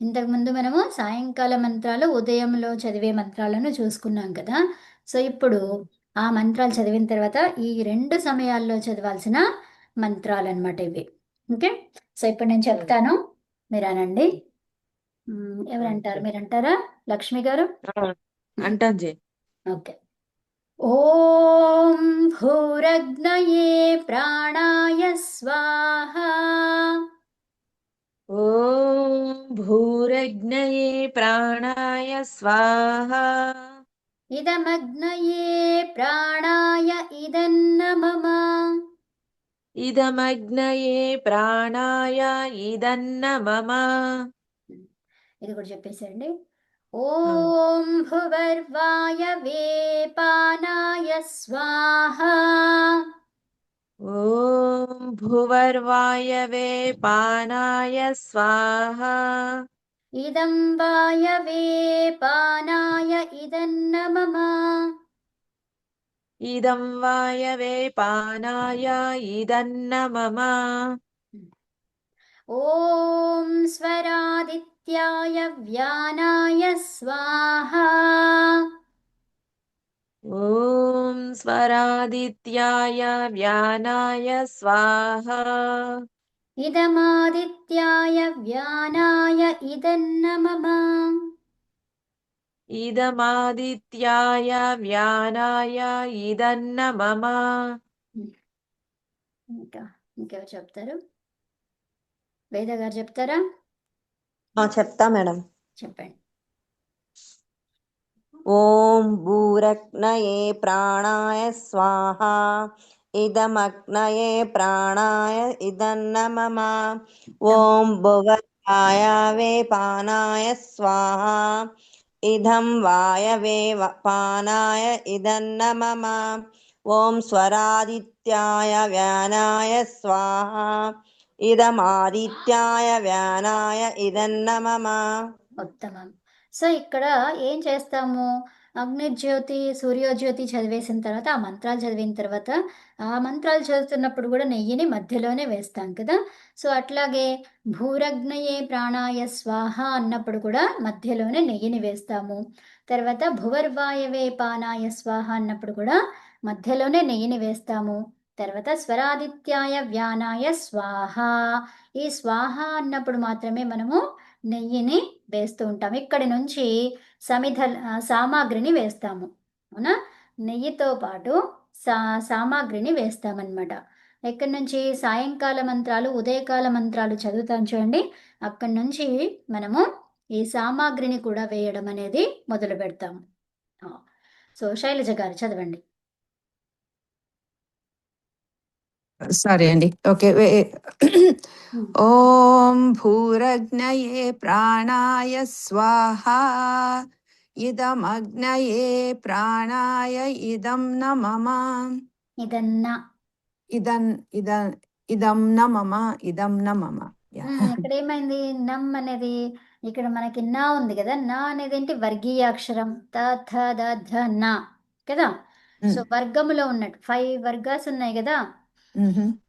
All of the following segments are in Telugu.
ఇంతకుముందు మనము సాయంకాల మంత్రాలు ఉదయంలో చదివే మంత్రాలను చూసుకున్నాం కదా. సో ఇప్పుడు ఆ మంత్రాలు చదివిన తర్వాత ఈ రెండు సమయాల్లో చదవాల్సిన మంత్రాలు అనమాట ఇవి. ఓకే? సో ఇప్పుడు నేను చెప్తాను. మీరు అనండి. ఎవరంటారు? మీరు అంటారా లక్ష్మి గారు? అంటాను జే. ఓకే. ఓం భూరగ్నయే ప్రాణాయ స్వాహ భూరగ్నయే ప్రాణాయ స్వాహ ఇదమగ్నయే ప్రాణాయ ఇదన్న మమ ఇదమగ్నయే ప్రాణాయ ఇదన్న మమ ఇది కూడా చెప్పేసండి ఓం భువర్వాయవే పానాయ స్వాహ ఓం భువర్వాయవే పానాయ స్వాహ इदं वायवे पानाय इदन्न मम। इदं वायवे पानाय इदन्न मम। ॐ स्वरादित्याय व्यानाय स्वाहा। ॐ स्वरादित्याय व्यानाय स्वाहा। ఇదమాదిత్యాయ వ్యానాయ ఇదన్న మమ ఇదమాదిత్యాయ వ్యానాయ ఇదన్న మమ ఇంకా ఇంకెవరు చెప్తారు? వేద గారు చెప్తారా? ఆ, చెప్తా మేడం. చెప్పండి. ఓం భూరగ్నయే ప్రాణాయ స్వాహ. ఇదమగ్నయే ప్రాణాయ ఇదన్న మమ ఓం భువరాయవే పానాయ స్వాహ ఇదం వాయవే పానాయ ఇదన్న మమ ఓం స్వరాదిత్యాయ వ్యానాయ స్వాహ ఇదమాదిత్యాయ వ్యానాయ ఇదన్న మమ ఉత్తమం సో ఇక్కడ ఏం చేస్తాము అగ్నిజ్యోతి సూర్యోజ్యోతి చదివేసిన తర్వాత ఆ మంత్రాలు చదివిన తర్వాత ఆ మంత్రాలు చదువుతున్నప్పుడు కూడా నెయ్యిని మధ్యలోనే వేస్తాం కదా. సో అట్లాగే భూరగ్నయే ప్రాణాయ స్వాహ అన్నప్పుడు కూడా మధ్యలోనే నెయ్యిని వేస్తాము. తర్వాత భువర్వాయవే పానాయ స్వాహ అన్నప్పుడు కూడా మధ్యలోనే నెయ్యిని వేస్తాము. తర్వాత స్వరాదిత్యాయ వ్యానాయ స్వాహ. ఈ స్వాహ అన్నప్పుడు మాత్రమే మనము నెయ్యిని వేస్తూ ఉంటాం ఇక్కడి నుంచి సమిధ సామాగ్రిని వేస్తాము. అవునా? నెయ్యితో పాటు సా సామాగ్రిని వేస్తామన్నమాట. ఎక్కడి నుంచి? సాయంకాల మంత్రాలు ఉదయకాల మంత్రాలు చదువుతాం చూడండి. అక్కడి నుంచి మనము ఈ సామాగ్రిని కూడా వేయడం అనేది మొదలు పెడతాము సో శైలజ గారు చదవండి. సారీ అండి. ఓకే. ఓం భూరగ్నయే ప్రాణాయ స్వాహ. ఇదమగ్నయే ప్రాణాయ ఇదం న మమ ఇదన్నా ఇదం ఇద ఇదం న మమ ఇదం న మమ ఇక్కడ ఏమైంది నమ్ అనేది ఇక్కడ మనకి నా ఉంది కదా? నా అనేది ఏంటి? వర్గీయ అక్షరం త థ ద ధ నా. కదా? సో వర్గములో ఉన్నట్టు. ఫైవ్ వర్గాస్ ఉన్నాయి కదా.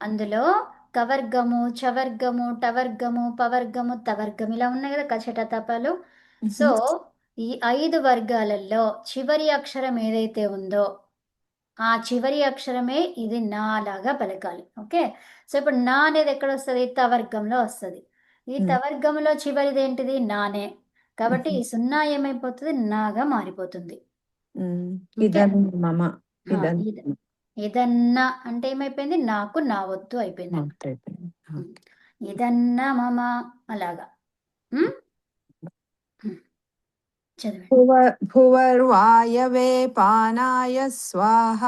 అందులో కవర్గము చవర్గము టవర్గము పవర్గము తవర్గం ఇలా ఉన్నాయి కదా కచట తపలు సో ఈ ఐదు వర్గాలలో చివరి అక్షరం ఏదైతే ఉందో ఆ చివరి అక్షరమే ఇది నా లాగా పలకాలి. ఓకే? సో ఇప్పుడు నా అనేది ఎక్కడ వస్తుంది? తవర్గంలో వస్తుంది. ఈ Hmm. తవర్గంలో చివరిది ఏంటిది? నానే. కాబట్టి ఈ. సున్నా ఏమైపోతుంది? నాగా మారిపోతుంది. మమ. ఇదన్నా అంటే ఏమైపోయింది? నాకు నా వద్దు అయిపోయింది. ఇదన్నా మమ అలాగా. భువర్వాయవే పానాయ స్వాహ.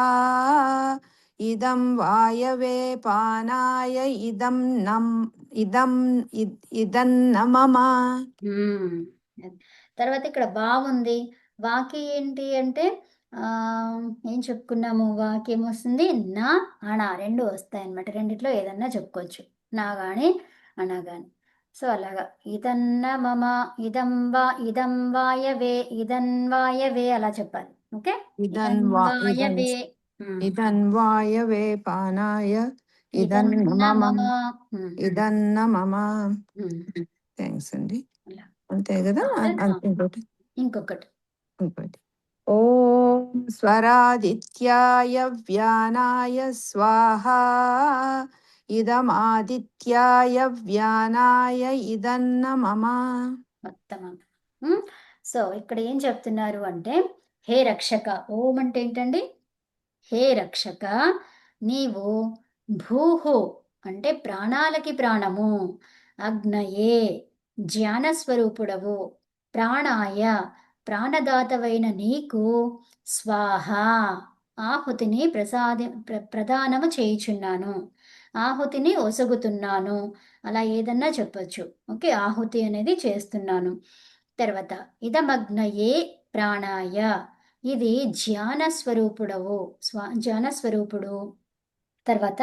ఇదం వాయవే పానాయ ఇదం నం ఇదం ఇద్- ఇదన్న మమ మ్మ్. తర్వాత ఇక్కడ బాగుంది వాకి ఏంటి అంటే ఏం చెప్పుకున్నాము? వాకి ఏమొస్తుంది నా అణ రెండు వస్తాయి అన్నమాట రెండిట్లో ఏదన్నా చెప్పుకోవచ్చు. నా గాని అణ గాని. సో అలాగా. ఇదన్న మమ ఇదం వా ఇదం వాయవే ఇదన్ వాయవే అలా చెప్పాలి. ఓకే? ఇదన్ ఇదన్ వా ఇదన్ వాయవే. మ్మ్. ఇదన్ వాయవే పానాయ ఇదన్ ఇదన్న మమ. ఇదన్న మమ. థ్యాంక్స్ అండి. అంతే కదా? ఇంకోటి. ఇంకొకటి. ఇంకోటి ఓం స్వరాదిత్యాయ వ్యానాయ స్వాహ ఇదమాదిత్యాయ వ్యానాయ ఇదన్న మమ మొత్తం సో ఇక్కడ ఏం చెప్తున్నారు అంటే హే రక్షక ఓం అంటే ఏంటండి? హే రక్షక నీవు భూహు అంటే ప్రాణాలకి ప్రాణము అగ్నయే జ్ఞానస్వరూపుడవు ప్రాణాయ ప్రాణదాతవైన నీకు స్వాహ. ఆహుతిని ప్రసాది ప్ర ప్రదానము చేయుచున్నాను. ఆహుతిని ఒసగుతున్నాను. అలా ఏదన్నా చెప్పొచ్చు. ఓకే ఆహుతి అనేది చేస్తున్నాను. తర్వాత ఇదమగ్నయే ప్రాణాయ. ఇది ధ్యాన స్వరూపుడవు స్వా ధ్యాన స్వరూపుడు తర్వాత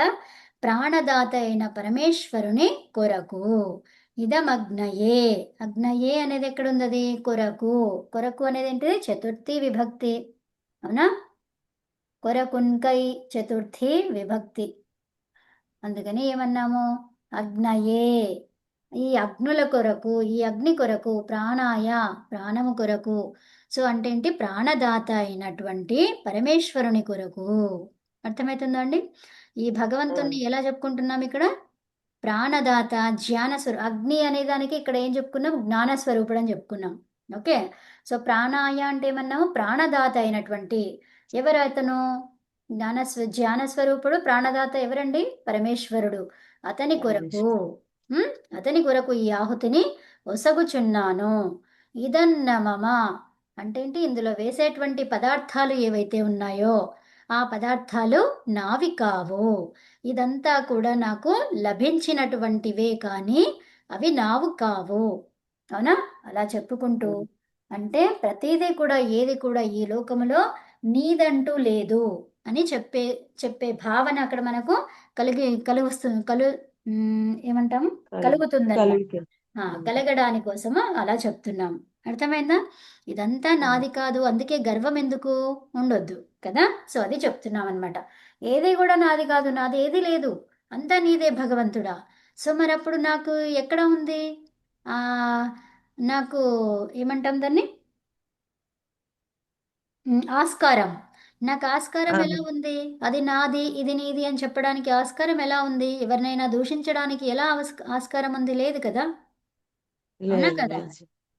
ప్రాణదాత అయిన పరమేశ్వరుని కొరకు. ఇదమగ్నయే. అగ్నయే అనేది ఎక్కడుంది అది కొరకు. కొరకు అనేది ఏంటిది? చతుర్థి విభక్తి. అవునా? కొరకున్కై చతుర్థి విభక్తి. అందుకని ఏమన్నాము? అగ్నయే. ఈ అగ్నుల కొరకు ఈ అగ్ని కొరకు ప్రాణాయ ప్రాణము కొరకు. సో అంటే ఏంటి? ప్రాణదాత అయినటువంటి పరమేశ్వరుని కొరకు. అర్థమవుతుందా అండి? ఈ భగవంతుణ్ణి ఎలా చెప్పుకుంటున్నాం ఇక్కడ? ప్రాణదాత జ్ఞాన స్వరూ అగ్ని అనే దానికి ఇక్కడ ఏం చెప్పుకున్నాం? జ్ఞాన స్వరూపుడు అని చెప్పుకున్నాం. ఓకే? సో ప్రాణాయ అంటే ఏమన్నాము? ప్రాణదాత అయినటువంటి ఎవరు అతను జ్ఞాన స్వ జ్ఞాన స్వరూపుడు ప్రాణదాత ఎవరండి? పరమేశ్వరుడు. అతని కొరకు అతని కొరకు ఈ ఆహుతిని ఒసగుచున్నాను. ఇదన్న మమ అంటే ఏంటి? ఇందులో వేసేటువంటి పదార్థాలు ఏవైతే ఉన్నాయో ఆ పదార్థాలు నావి కావు ఇదంతా కూడా నాకు లభించినటువంటివే కానీ అవి నావు కావు అవునా? అలా చెప్పుకుంటూ అంటే ప్రతిదీ కూడా ఏది కూడా ఈ లోకములో నీదంటూ లేదు అని చెప్పే చెప్పే భావన అక్కడ మనకు కలిగి కలుగుస్తుంది కలు ఉమ్, ఏమంటాము కలుగుతుందన్నమాట ఆ, కలగడాని కోసము అలా చెప్తున్నాం. అర్థమైందా? ఇదంతా నాది కాదు అందుకే గర్వం ఎందుకు? ఉండొద్దు కదా? సో అది చెప్తున్నాం అనమాట ఏది కూడా నాది కాదు నాది ఏది లేదు అంతా నీదే భగవంతుడా? సో మరి అప్పుడు నాకు ఎక్కడ ఉంది? ఆ నాకు ఏమంటాం దాన్ని? ఆస్కారం. నాకు ఆస్కారం ఎలా ఉంది? అది నాది ఇది నీది అని చెప్పడానికి ఆస్కారం ఎలా ఉంది? ఎవరినైనా దూషించడానికి ఎలా ఆస్క- ఆస్కారం ఉంది? లేదు కదా? అవునా కదా?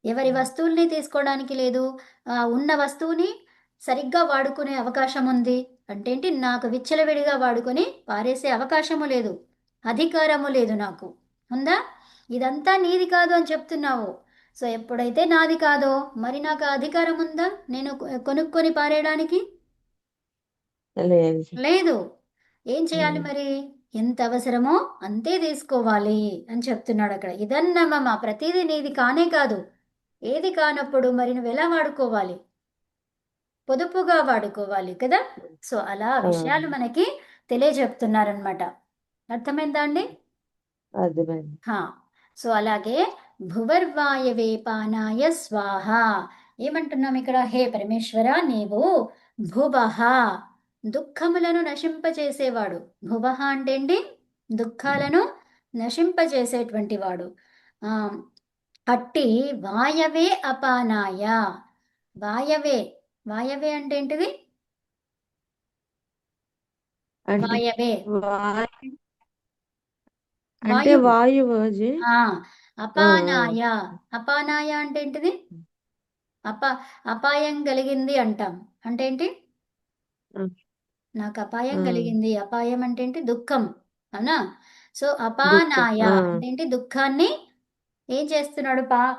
ఎవరి వస్తువుల్ని తీసుకోవడానికి లేదు. ఆ, ఉన్న వస్తువుని సరిగ్గా వాడుకునే అవకాశం ఉంది. అంటే ఏంటి నాకు విచ్చలవిడిగా వాడుకొని పారేసే అవకాశము లేదు. అధికారము లేదు నాకు. ఉందా? ఇదంతా నీది కాదు అని చెప్తున్నావు. సో ఎప్పుడైతే నాది కాదో మరి నాకు అధికారం ఉందా? నేను కొనుక్కొని పారేయడానికి? లేదు. లేదు. ఏం చేయాలి. మరి? ఎంత అవసరమో అంతే తీసుకోవాలి అని చెప్తున్నాడు అక్కడ. ఇదన్నమా ప్రతిదీ నీది కానే కాదు. ఏది కానప్పుడు మరి నువ్వు ఎలా వాడుకోవాలి? పొదుపుగా వాడుకోవాలి కదా? సో అలా విషయాలు మనకి తెలియజెప్తున్నారనమాట అర్థమైందా అండి? సో అలాగే భువర్వాయవే పానాయ స్వాహ. ఏమంటున్నాం ఇక్కడ? హే పరమేశ్వర నీవు భువహ. దుఃఖములను నశింపచేసేవాడు భువహ అంటే ఏంటి? దుఃఖాలను నశింపచేసేటువంటి వాడు. ఆ, అట్టి వాయవే అపానాయ. వాయవే వాయవే అంటే ఏంటిది? వాయవే. వాయు అంటే వాయువు. అపానాయ. అపానాయ అంటే ఏంటిది? అప అపాయం కలిగింది అంటాం. అంటే ఏంటి. నాకు అపాయం. కలిగింది. అపాయం అంటే ఏంటి? దుఃఖం. అవునా? సో అపానాయ. అంటే ఏంటి? దుఃఖాన్ని ఏం చేస్తున్నాడు పా?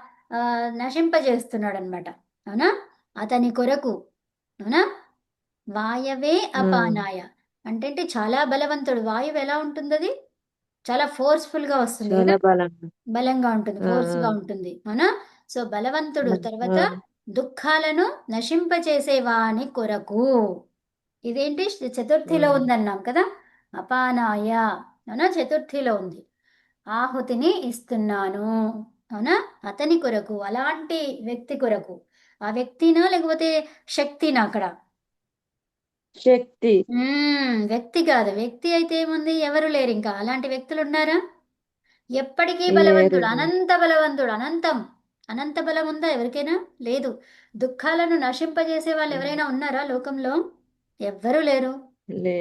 నశింపజేస్తున్నాడు అనమాట అవునా? అతని కొరకు. అవునా? వాయవే అపానాయ. అంటే చాలా బలవంతుడు. వాయువు ఎలా ఉంటుంది అది చాలా ఫోర్స్ఫుల్గా వస్తుంది బలంగా. ఉంటుంది. ఫోర్స్గా. ఉంటుంది. అవునా? సో బలవంతుడు తర్వాత. దుఃఖాలను నశింపచేసేవాని కొరకు. ఇదేంటి? చతుర్థిలో. ఉందన్నాం కదా? అపానాయ. అవునా? చతుర్థిలో ఉంది. ఆహుతిని ఇస్తున్నాను. అవునా? అతని కొరకు అలాంటి వ్యక్తి కొరకు. ఆ వ్యక్తినా లేకపోతే శక్తినా అక్కడ? శక్తి. వ్యక్తి కాదు. వ్యక్తి అయితే ఏముంది? ఎవరు లేరు ఇంకా. అలాంటి వ్యక్తులు ఉన్నారా? ఎప్పటికీ బలవంతుడు అనంత బలవంతుడు అనంతం. అనంత బలం ఉందా ఎవరికైనా? లేదు. దుఃఖాలను నశింపజేసే వాళ్ళు ఎవరైనా ఉన్నారా లోకంలో? ఎవ్వరూ లేరు.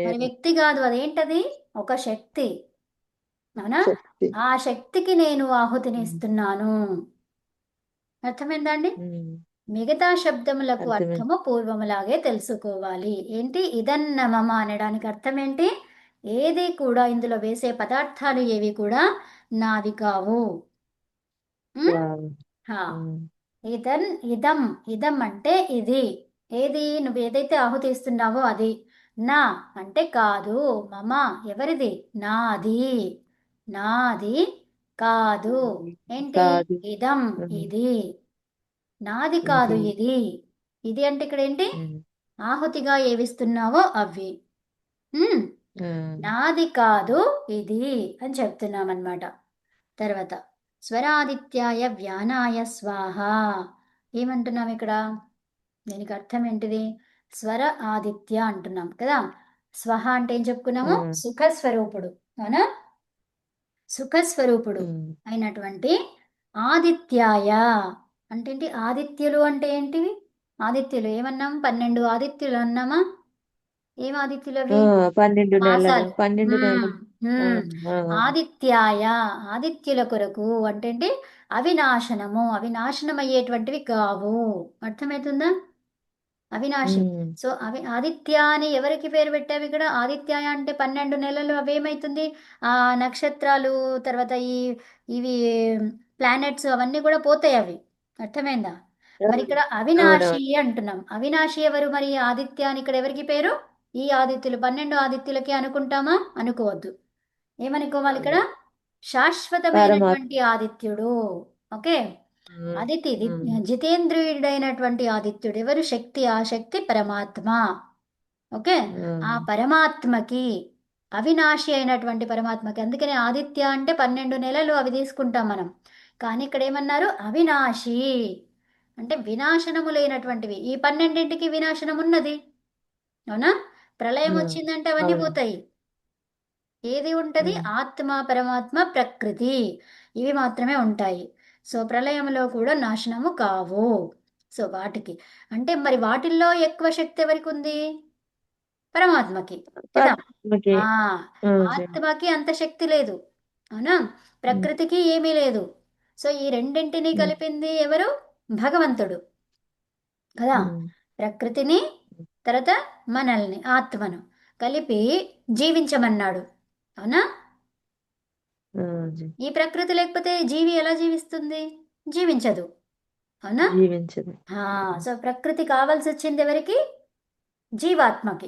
మరి వ్యక్తి కాదు. అదేంటది? ఒక శక్తి. అవునా? శక్తి. ఆ శక్తికి నేను ఆహుతిని ఇస్తున్నాను అర్థమైందా అండి ఉమ్. మిగతా శబ్దములకు. అర్థము పూర్వములాగే తెలుసుకోవాలి. ఏంటి? ఇదన్నమమ అనడానికి అర్థం ఏంటి ఏది కూడా ఇందులో వేసే పదార్థాలు ఏవి కూడా నావి కావు. ఇదన్ ఇదం ఇదం అంటే ఇది. ఏది? నువ్వు ఏదైతే ఆహుతి ఇస్తున్నావో అది. నా అంటే కాదు. మమ ఎవరిది? నాది. నాది కాదు. ఏంటి. ఇదం. ఇది. నాది కాదు ఇది. ఇది అంటే ఇక్కడ ఏంటి. ఆహుతిగా ఏవిస్తున్నావో అవి. నాది కాదు ఇది అని చెప్తున్నాం అన్నమాట తర్వాత స్వరాదిత్యాయ వ్యానాయ స్వాహ. ఏమంటున్నాం ఇక్కడ? దీనికి అర్థం ఏంటిది? స్వర ఆదిత్య అంటున్నాం కదా. స్వహ అంటే ఏం చెప్పుకున్నాము. సుఖ స్వరూపుడు అవునా? సుఖ స్వరూపుడు ఉమ్. అయినటువంటి ఆదిత్యాయ. అంటే ఏంటి ఆదిత్యులు అంటే ఏంటివి? ఆదిత్యులు. ఏమన్నాం? పన్నెండు ఆదిత్యులు అన్నామా? ఏం ఆదిత్యులు అవి పన్నెండు పన్నెండు. ఆదిత్యాయ ఆదిత్యుల కొరకు అంటే అవినాశనము. అవినాశనం అయ్యేటువంటివి కావు. అర్థమవుతుందా? అవినాశి. సో అవి ఆదిత్య అని ఎవరికి పేరు పెట్టావు ఇక్కడ? ఆదిత్యాయ అంటే పన్నెండు నెలలు అవేమవుతుంది ఆ నక్షత్రాలు తర్వాత ఈ ఇవి ప్లానెట్స్ అవన్నీ కూడా పోతాయి అవి. అర్థమైందా? మరి ఇక్కడ అవినాశి అంటున్నాం. అవినాశి ఎవరు మరి? ఆదిత్య అని ఇక్కడ ఎవరికి పేరు? ఈ ఆదిత్యులు పన్నెండు ఆదిత్యులకి అనుకుంటామా? అనుకోవద్దు. ఏమనుకోవాలి ఇక్కడ? శాశ్వతమైనటువంటి ఆదిత్యుడు. ఓకే? ఉమ్. జితేంద్రియుడైనటువంటి ఆదిత్యుడు. ఎవరు? శక్తి. ఆ శక్తి పరమాత్మ. ఓకే? ఆ. పరమాత్మకి అవినాశి అయినటువంటి పరమాత్మకి. అందుకనే ఆదిత్య అంటే పన్నెండు నెలలు అవి తీసుకుంటాం మనం. కానీ ఇక్కడ ఏమన్నారు? అవినాశి. అంటే వినాశనము లేనటువంటివి. ఈ పన్నెండింటికి వినాశనం ఉన్నది. అవునా? ప్రళయం. వచ్చిందంటే అవన్నీ అవును. పోతాయి. ఏది ఉంటది. ఆత్మ పరమాత్మ ప్రకృతి. ఇవి మాత్రమే ఉంటాయి. సో ప్రళయంలో కూడా నాశనము కావు. సో వాటికి. అంటే మరి వాటిల్లో ఎక్కువ శక్తి ఎవరికి ఉంది? పరమాత్మకి. కదా. ఆత్మకి అంత శక్తి లేదు. అవునా? ప్రకృతికి ఏమీ లేదు. సో ఈ రెండింటిని. కలిపింది ఎవరు? భగవంతుడు. కదా. ప్రకృతిని తర్వాత మనల్ని ఆత్మను కలిపి జీవించమన్నాడు. అవునా. ఈ ప్రకృతి లేకపోతే జీవి ఎలా జీవిస్తుంది? జీవించదు. అవునా? జీవించదు. ఆ, సో ప్రకృతి కావాల్సి వచ్చింది ఎవరికి? జీవాత్మకి.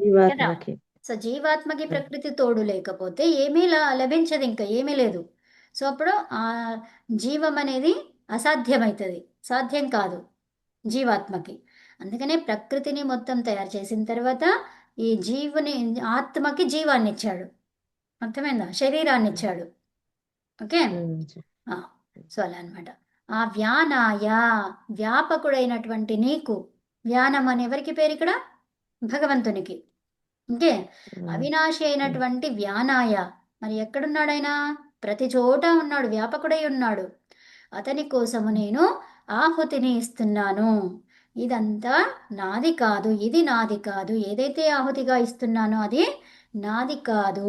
జీవాత్మకి. సో జీవాత్మకి ప్రకృతి తోడు లేకపోతే ఏమీ లభించదు ఇంకా ఏమీ లేదు. సో అప్పుడు ఆ జీవం అనేది అసాధ్యమవుతుంది సాధ్యం కాదు జీవాత్మకి. అందుకనే ప్రకృతిని మొత్తం తయారు చేసిన తర్వాత ఈ జీవుని ఆత్మకి జీవాన్ని ఇచ్చాడు అర్థమైందా? శరీరాన్ని ఇచ్చాడు ఓకే సో అలా అనమాట ఆ వ్యానాయ వ్యాపకుడైనటువంటి నీకు వ్యానం అని ఎవరికి పేరు ఇక్కడ? భగవంతునికి. ఓకే. అవినాశి అయినటువంటి వ్యానాయ. మరి ఎక్కడున్నాడు ఆయన? ప్రతి చోట ఉన్నాడు వ్యాపకుడై ఉన్నాడు. అతని కోసము నేను ఆహుతిని ఇస్తున్నాను. ఇదంతా నాది కాదు ఇది నాది కాదు. ఏదైతే ఆహుతిగా ఇస్తున్నానో అది నాది కాదు.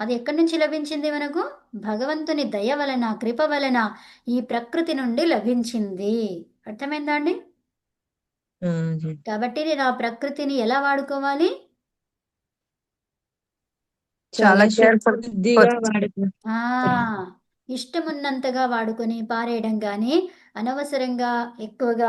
అది ఎక్కడి నుంచి లభించింది మనకు? భగవంతుని దయ వలన కృప వలన ఈ ప్రకృతి నుండి లభించింది. అర్థమైందా అండి? ఆ, జీ. కాబట్టి నేను ఆ ప్రకృతిని ఎలా వాడుకోవాలి? చాలా ఇష్టమున్నంతగా వాడుకొని పారేయడం కానీ అనవసరంగా ఎక్కువగా